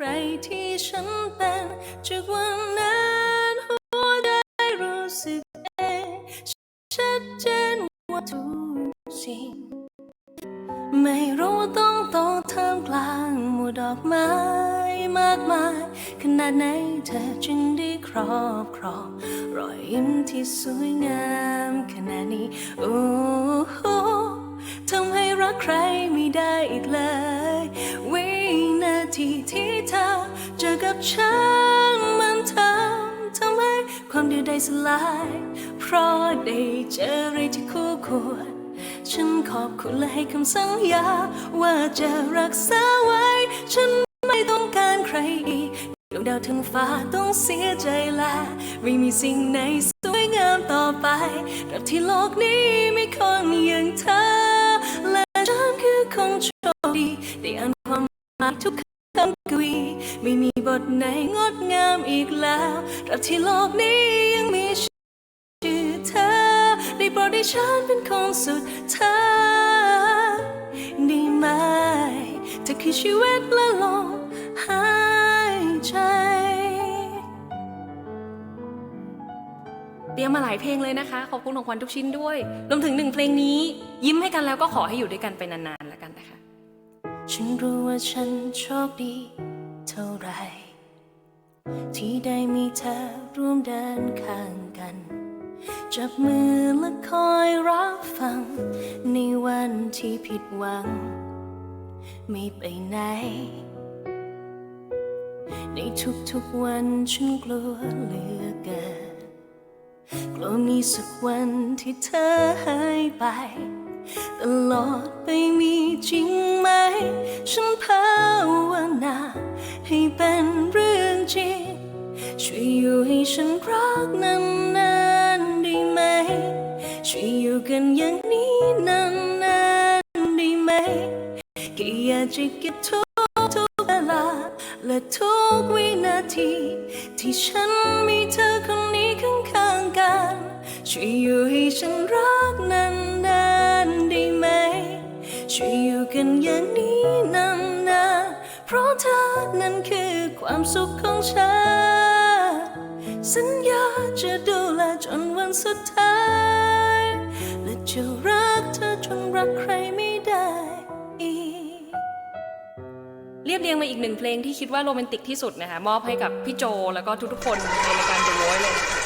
ใครที่ฉันเป็นจากวันนั้นหัวใจรู้สึกเองชัดเจนว่าทุกสิ่งไม่รู้ว่าต้องต่อท่ามกลางหมู่ดอกไม้มากมาย ขนาดไหนเธอจึงได้ครอบครองรอยยิ้มที่สวยงามขนาดนี้โอ้โหทำให้รักใครไม่ได้อีกเลย ที่เธอเจอกับฉันมันทำทำให้ความเดียวดายสลาย เพราะได้เจออะไรที่คู่ควร ฉันขอบคุณและให้คำสัญญา ว่าจะรักษาไว้ ฉันไม่ต้องการใครอีกดวงดาวทั้งฟ้าต้องเสียใจและไม่มีสิ่งไหนสวยงามต่อไปราบที่โลกนี้มีคนอย่างเธอ และฉันคือคงโชคดีได้อ่านความหมายทุกคำ ไม่มีบทไหนงดงามอีกแล้วตราบที่โลกนี้ยังมีชื่อเธอ ได้โปรดให้ฉันเป็นคนสุดท้ายได้ไหมเธอคือชีวิตและลมหายใจ เตรียมมาหลายเพลงเลยนะคะ ขอบคุณของขวัญทุกชิ้นด้วย รวมถึงหนึ่งเพลงนี้ ยิ้มให้กันแล้วก็ขอให้อยู่ด้วยกันไปนานๆแล้วกันนะคะ ฉันรู้ว่าฉันโชคดี เท่าไร ที่ได้มีเธอร่วมเดินข้างกัน จับมือและคอยรับฟัง ในวันที่ผิดหวัง ไม่ไปไหน ในทุกๆวันฉันกลัวเหลือเกินกลัวมีสักวันที่เธอหายไป ตลอดไปมีจริงไหม ฉันภาวนาให้เป็นเรื่องจริง ช่วยอยู่ให้ฉันรักนานๆได้ไหม ช่วยอยู่กันอย่างนี้นานๆได้ไหมแค่อยากจะเก็บทุกทุกเวลาและทุกวินาที ที่ฉันมีเธอคนนี้ข้างๆกัน ช่วยอยู่ให้ฉันรักนาน กันอย่างนี้นานๆเพราะเธอนั้นคือความสุขของฉัน สัญญาจะดูแลจนวันสุดท้าย และจะรักเธอจนรักใครไม่ได้อีก เรียบเรียงมาอีกหนึ่งเพลงที่คิดว่าโรแมนติกที่สุดนะคะมอบให้กับพี่โจแล้วก็ทุกๆคนในรายการ The Voice เลยนะคะ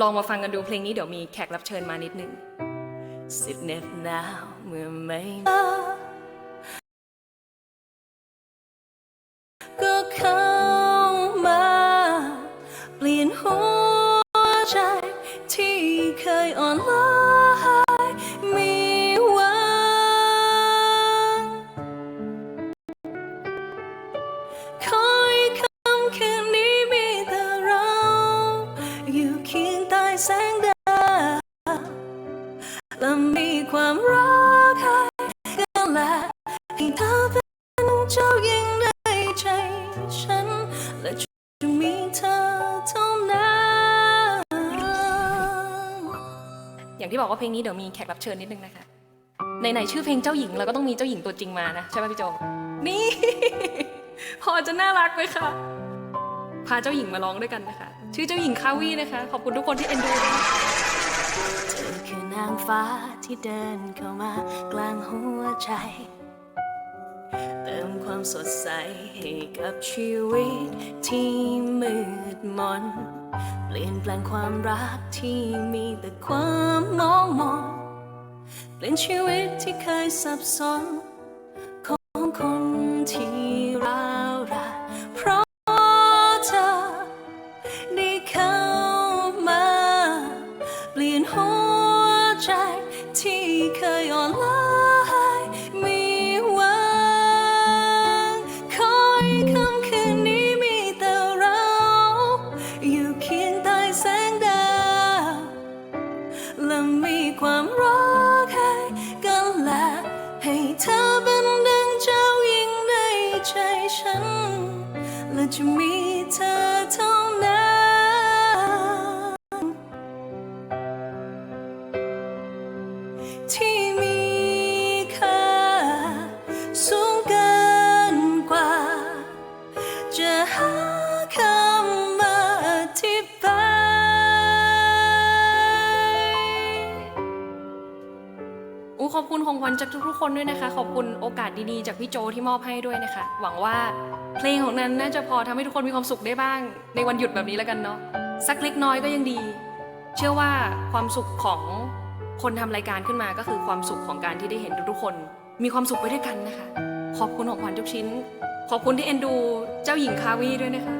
ลองมาฟังกันดูเพลงนี้เดี๋ยวมีแขกรับเชิญมานิดนึง สิบเน็บหนาวเมื่อไม่ อย่างที่บอกว่าเพลงนี้เดี๋ยวมีแขกรับเชิญนิดนึงนะคะไหนๆชื่อเพลงเจ้าหญิงเราก็ต้องมีเจ้าหญิงตัวจริงมานะใช่ไหมพี่โจนี่ พอจะน่ารักไหมคะพาเจ้าหญิงมาร้องด้วยกันนะคะ ชื่อเจ้าหญิงคาวีนะคะ ขอบคุณทุกคนที่เอ็นดูเธอคือนางฟ้าที่เดินเข้ามากลางหัวใจ เติมความสดใสให้กับชีวิตที่มืดมน เปลี่ยนแปลงความรักที่มีแต่ความมองมองเปลี่ยนชีวิตที่เคยสับสน คนด้วยนะคะ ขอบคุณโอกาสดีๆ จากพี่โจที่มอบให้ด้วยนะคะ หวังว่าเพลงของนั้นน่าจะพอทำให้ทุกคนมีความสุขได้บ้าง ในวันหยุดแบบนี้แล้วกันเนาะสักเล็กน้อยก็ยังดี เชื่อว่าความสุขของคนทำรายการขึ้นมาก็คือความสุขของการที่ได้เห็นทุกๆคน มีความสุขไปด้วยกันนะคะ ขอบคุณของขวัญทุกชิ้น ขอบคุณที่เอ็นดูเจ้าหญิงคาวีด้วยนะคะ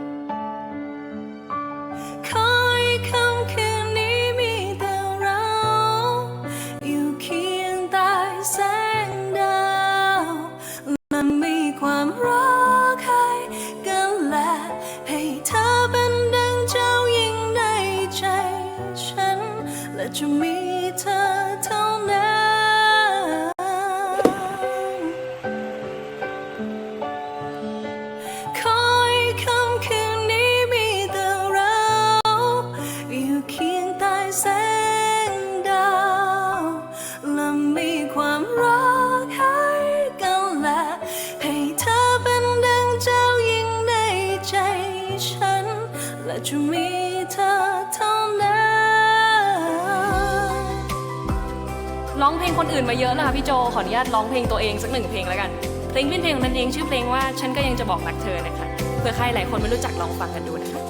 คนอื่นมาเยอะแล้วค่ะพี่โจ ขออนุญาตร้องเพลงตัวเองสักหนึ่งเพลงแล้วกัน เพลงเป็นเพลงของนันเองชื่อเพลงว่าฉันก็ยังจะบอกรักเธอนะคะเผื่อใครหลายคนไม่รู้จักลองฟังกันดูนะคะ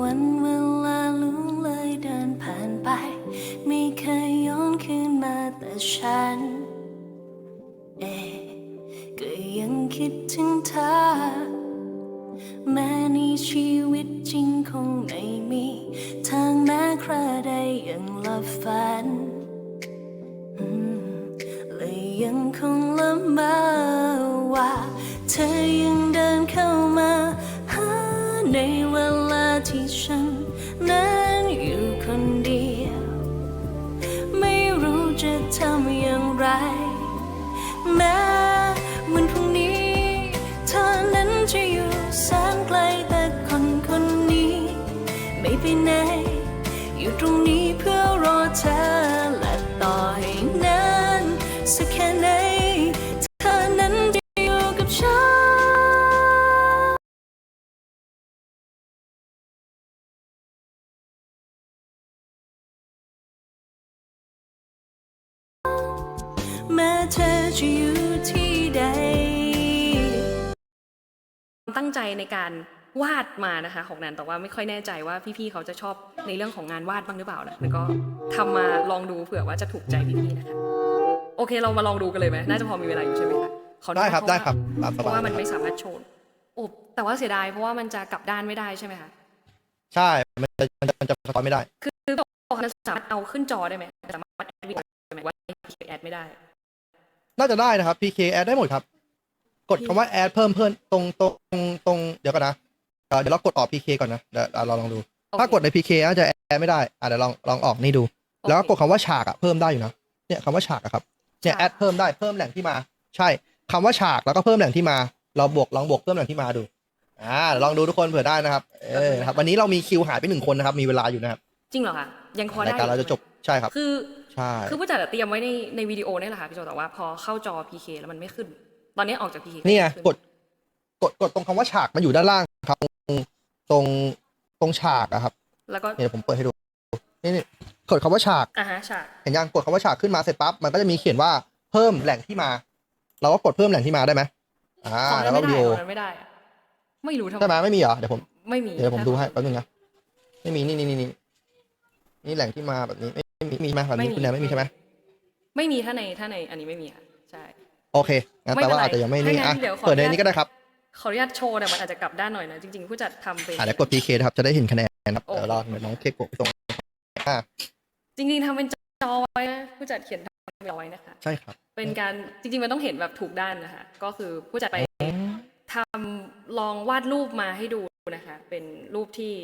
วันเวลาล่วงเลยเดินผ่านไป ไม่เคยย้อนคืนมาแต่ฉัน เองก็ยังคิดถึงเธอ แม้ในชีวิตจริงคงไม่มี ทางแม้ใครใดยังหลับฝัน ตรงนี้เพื่อรอเธอและต่อให้นานสักแค่ไหนเธอนั้นจะอยู่กับฉันแม้เธอจะอยู่ที่ใด ตั้งใจในการ วาดมานะคะของแนนแต่ว่าไม่ค่อยแน่ใจว่าพี่ๆเขาจะชอบในเรื่องของงานวาดบ้างหรือเปล่านะแล้วก็ทำมาลองดูเผื่อว่าจะถูกใจพี่ๆนะคะ โอเคเรามาลองดูกันเลยไหมน่าจะพอมีเวลาอยู่ใช่ไหมคะขออนุญาตได้ครับเพาะว่าได้ครับตามสเพบายราะว่ามันเลยไม่ครับสามารถโชว์โอ้แต่ว่าเสียดายเพราะว่ามันจะกลับด้านไม่ได้ใช่ไหมคะใช่มันจะมันจะมันจะสะท้อนไม่ได้ คือบอกมันสามารถเอาขึ้นจอได้ไหมสามารถแอดวิดีโอได้ไหมว่าแอดไม่ได้ น่าจะได้นะครับ PK add ได้หมดครับ กดคำว่า add เพิ่มเพิ่มตรงตรงตรงเดี๋ยวก่อนนะ เอ่อเดี๋ยวเรากดออก PK ก่อนนะเดี๋ยวเราลองดูโอเคถ้ากดใน PK น่าจะ add ไม่ได้อะเดี๋ยวลองลองออกนี่ดู แล้วก็กดคำว่าฉากอะเพิ่มได้อยู่นะเนี่ยคำว่าฉากอะครับเนี่ย add เพิ่มได้เพิ่มแหล่งที่มา ใช่คำว่าฉากแล้วก็เพิ่มแหล่งที่มา เราบวกลองบวกเพิ่มแหล่งที่มาดูอ่าเดี๋ยวลองดูทุกคนเผื่อได้นะครับเออครับวันนี้เรามีคิวหายไปหนึ่งคนนะครับมีเวลาอยู่นะครับจริงเหรอคะยังพอได้รายการเราจะจบใช่ครับคือใช่คือผู้จัดอะเตรียมไว้ในในวิดีโอนี่แหละค่ะพี่โจแต่ว่าพอเข้าจอ PK แล้วมันไม่ขึ้น ตอนนี้ออกจาก PK นี่ไงขึ้กดกดกดตรงคำว่าฉากมันอยู่ด้านล่างครับตรง ตรงตรงฉากอะครับแล้วก็เนี่ยเดี๋ยวผมเปิดให้ดูนี่นี่กดคำว่าฉากอ่าฮะฉากเห็นยังกดคำว่าฉากขึ้นมาเสร็จปั๊บมันก็จะมีเขียนว่าเพิ่มแหล่งที่มา เราก็กดเพิ่มแหล่งที่มาได้ไหมอ่าของแล้นั้วนก็ไม่วิได้ดีโอของนั้นไม่ได้อะไม่รู้ทำไมใช่ไหมไม่มีเหรอเดี๋ยวผมไม่มีเดี๋ยวผมดูให้แป๊บนึงนะไม่มีนี่นี่นี่นี่นี่แหล่งที่มาแบบนี้ไม่ไม่มีมีไหมแบบนี้คุณแนนไม่มีใช่ไหมไม่มีถ้าในถ้าในอันนี้ไม่มีค่ะใช่ โอเคงั้นไม่แปลเป็นว่าไรอาจจะยังไม่นี่ถ้างั้อะนเดี๋ยวขอเปิดในอนุญาตนี้ก็ได้ครับ ขออนุญาตโชว์แต่มันอาจจะกลับด้านหน่อยนะ จริงๆ ผู้จัดทำเป็น อะเดี๋ยวกด PK นะครับ จะได้เห็นคะแนนครับโอเคเดี๋ยวรอเดี๋ยวน้องเคกกดไปส่งอ่าจริงๆทำเป็นจอไว้นะผู้จัดเขียนทำเอาไว้นะคะ ใช่ครับ เป็นการจริงๆ มันต้องเห็นแบบถูกด้านนะคะ ก็คือผู้จัดไปทำลองวาดรูปมาให้ดูนะคะ เป็นรูปที่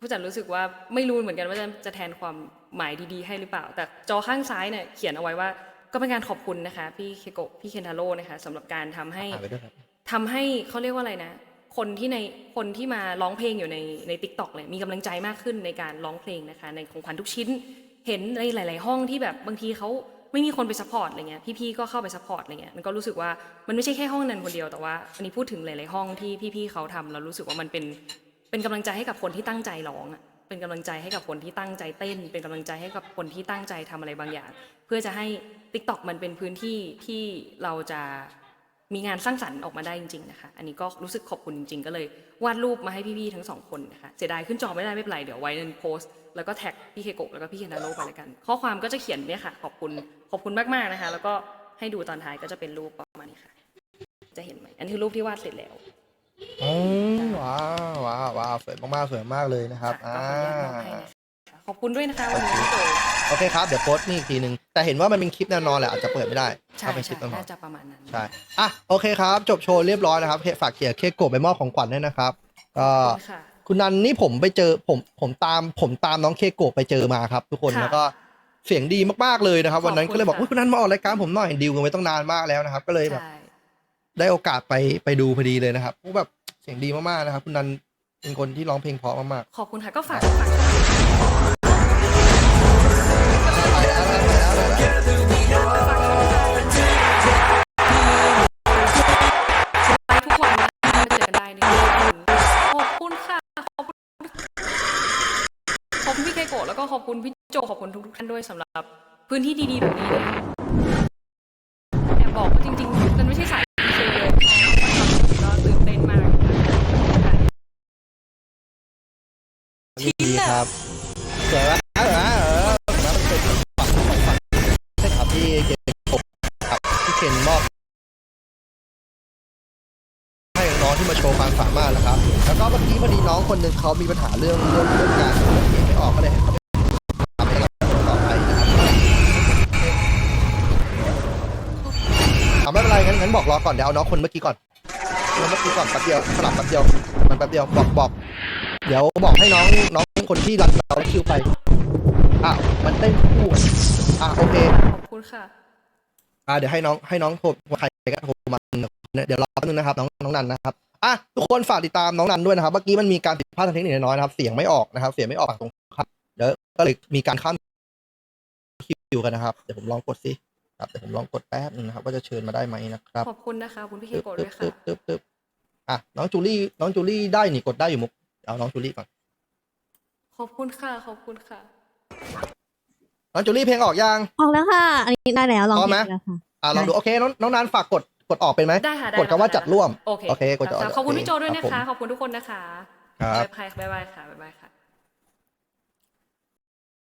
ผู้จัดรู้สึกว่าไม่รู้เหมือนกันว่าจะจะแทนความหมายดีๆ ให้หรือเปล่า แต่จอข้างซ้ายเนี่ยเขียนเอาไว้ว่าก็เป็นการขอบคุณนะคะ พี่เคโกะพี่เคนทาโร่นะคะสำหรับการทำให้ อ่านไปด้วยครับ ทำให้เขาเรียกว่าอะไรนะ คนที่ในคนที่มาร้องเพลงอยู่ในในทิกตอกเลยมีกำลังใจมากขึ้นในการร้องเพลงนะคะ ในของขวัญทุกชิ้น เห็นในหลาย ๆ ห้องที่แบบบางทีเขาไม่มีคนไปซัพพอร์ตอะไรเงี้ยพี่ๆก็เข้าไปซัพพอร์ตอะไรเงี้ยมันก็รู้สึกว่ามันไม่ใช่แค่ห้องนั้นคนเดียวแต่ว่าอันนี้พูดถึงหลายๆห้องที่พี่ๆเขาทำแล้วรู้สึกว่ามันเป็นเป็นกำลังใจให้กับคนที่ตั้งใจร้องอะเป็นกำลังใจให้กับคนที่ตั้งใจเต้น เป็นกำลังใจให้กับคนที่ตั้งใจทำอะไรบางอย่าง เพื่อจะให้ TikTok มันเป็นพื้นที่ที่เราจะ มีงานสร้างสรรค์ออกมาได้จริงๆนะคะอันนี้ก็รู้สึกขอบคุณจริง ๆ ก็เลยวาดรูปมาให้พี่ๆทั้งสองคนนะคะเสียดายขึ้นจอไม่ได้ไม่เป็นไรเดี๋ยวไว้ในโพสต์แล้วก็แท็กพี่เคโกะแล้วก็พี่เคนนาโร่ไปแล้วกัน ข้อความก็จะเขียนเนี่ยค่ะ ขอบคุณขอบคุณมากๆนะคะ แล้วก็ให้ดูตอนท้ายก็จะเป็นรูปประมาณนี้ค่ะ จะเห็นไหมอันนี้คือรูปที่วาดเสร็จแล้วอืมว้าวว้าวว้าวสวยมากๆสวยมากเลยนะครับค่ะอ่าก็ ขออนุญาตมอบให้นะคะขอบคุณด้วยนะคะวันนี้พี่โจโอเคครับ เดี๋ยวโพสต์นี่อีกทีหนึ่งแต่เห็นว่ามันเป็นคลิปแนวนอนแหละอาจจะเปิดไม่ได้ใช่ถ้าเป็นคลิใช่ปแนวนอนน่าจะประมาณนั้น ใช่อะโอเคครับ จบโชว์เรียบร้อยนะครับฝากเขียร์เคกโกะไปมอบของขวัญด้วยนะครับก็ขอบคุณค่ะ คุณนันนี่ผมไปเจอผมผมตามผมตามน้องเคโกะไปเจอมาครับ ทุกคนค่ะแล้วก็เสียงดีมากๆเลยนะครับ วันนั้นขอบคุณก็เลยบอกค่ะอุ๊ยคุณนันมาออกรายการผมหน่อยดิวกันไว้ต้องนานมากแล้วนะครับ ก็เลยแบบ ใช่ ได้โอกาสไปไปดูพอดีเลยนะครับโอ้แบบเสียงดีมากๆนะครับ คุณนันเป็นคนที่ร้องเพลงเพราะมากขอบคุณค่ะก็ฝากฝากๆไป ทุกคนนะมาเจอกันได้นะคะขอบคุณค่ะ ขอบคุณขอบคุณพี่ไคโกะแล้วก็ขอบคุณพี่โจขอบคุณทุกๆท่านด้วยสำหรับ พื้นที่ดีๆแบบนี้นะแอบบอกว่าจริงๆมันไม่ใช่สายเคเลยก็ตื่นเต้นมากค่ะดีครับสวยไห ที่เกณฑ์ผมครับที่เกณฑ์มอบให้น้องที่มาโชว์ความสามารถนะครับ แล้วก็เมื่อกี้พอดีน้องคนหนึ่งเขามีปัญหาเรื่องเรื่องเรื่องงานเขียนไม่ออกก็เลยให้เขาไปทำให้เราต่อไปนะครับเอาไม่เป็นไรงั้นงั้นบอกรอก่อนเดี๋ยวเอาน้องคนเมื่อกี้ก่อนน้องเมื่อกี้ก่อนแป๊บเดียวสลับแป๊บเดียวมันแป๊บเดียวบอกบอกเดี๋ยวบอกให้น้องน้องคนที่รันเราคิวไปอะมันเต้นคู่อะโอเค คุณค่ะ อะเดี๋ยวให้น้องให้น้องโทรใครก็โทรมาเดี๋ยวรอแป๊บนึงนะครับ น้องน้องนันนะครับอะทุกคนฝากติดตามน้องนันด้วยนะครับเมื่อกี้มันมีการผิดพลาดทางเทคนิคน้อยๆนะครับ เสียงไม่ออกนะครับ เสียงไม่ออกฝั่งตรงครับเดี๋ยวก็เลยมีการข้ามคิวกันนะครับเดี๋ยวผมลองกดสิครับเดี๋ยวผมลองกดแป๊บนึงนะครับ ว่าจะเชิญมาได้ไหมนะครับขอบคุณนะคะขอบคุณพี่เคตึ๊บโกะตึ๊ด้บวยค่ะตึ๊บตึ๊บตึ๊บอะน้องจูลี่น้องจูลี่ได้นี่กดได้อยู่มุกเอาน้องจูลี่ก่อนขอบคุณค่ะขอบคุณค่ะ น้องจูลี่เพลงออกยัง ออกแล้วค่ะ อันนี้ได้แล้วลองพร้อมเพไหมลงแล้วค่ะ อ่าลองดูโอเคน้องน้องนันฝากกดกดออกเป็นไหม ได้ค่ะได้กดคำว่าจัดร่วมโอเคโอเคกดจะค่ะขอบคุณพี่โจด้วยนะครัคะ บผม ขอบคุณทุกคนนะคะครับบ๊ายบายบ๊ายบายค่ะบ๊ายบายค่ะ